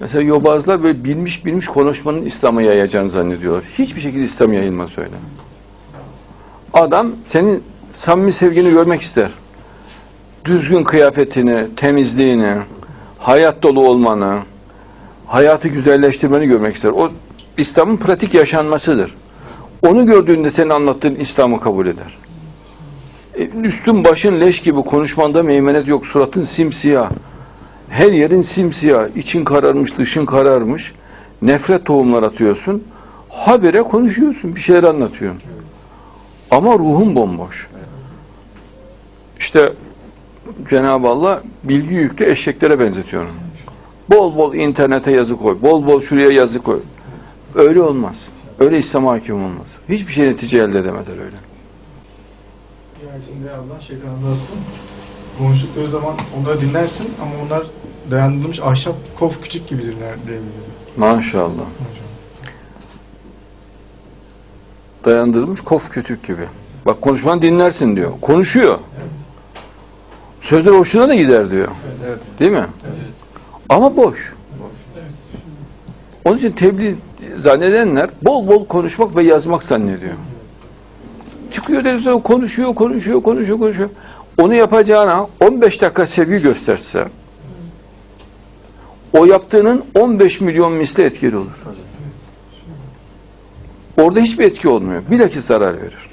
Mesela yobazlar böyle bilmiş bilmiş konuşmanın İslam'ı yayacağını zannediyorlar. Hiçbir şekilde İslam yayılmaz öyle. Adam senin samimi sevgini görmek ister. Düzgün kıyafetini, temizliğini, hayat dolu olmanı, hayatı güzelleştirmeni görmek ister. O İslam'ın pratik yaşanmasıdır. Onu gördüğünde senin anlattığın İslam'ı kabul eder. E, Üstün başın leş gibi konuşmanda meymenet yok, suratın simsiyah. Her yerin simsiyah, için kararmış, dışın kararmış. Nefret tohumlar atıyorsun. Habire konuşuyorsun, bir şeyler anlatıyorsun. Ama ruhun bomboş. İşte Cenab-ı Allah bilgi yüklü eşeklere benzetiyor. Bol bol internete yazı koy, bol bol şuraya yazı koy. Öyle olmaz. Öyle İslam hakim olmaz. Hiçbir şey netice elde edemezler öyle. Yani şimdi Allah şeytan anlasın. Konuştukları zaman onları dinlersin ama onlar dayandırılmış ahşap kof küçük gibidirler diye biliyorum Maşallah. Dayandırılmış kof kütük gibi. Bak konuşmanı dinlersin diyor. Konuşuyor. Sözler hoşuna da gider diyor. Evet. Değil mi? Ama boş. Onun için tebliğ zannedenler bol bol konuşmak ve yazmak zannediyor. Çıkıyor televizyona konuşuyor, konuşuyor, konuşuyor, konuşuyor. Onu yapacağına 15 dakika sevgi gösterse o yaptığının 15 milyon misli etkili olur. Orada hiçbir etki olmuyor. Bilakis zarar verir.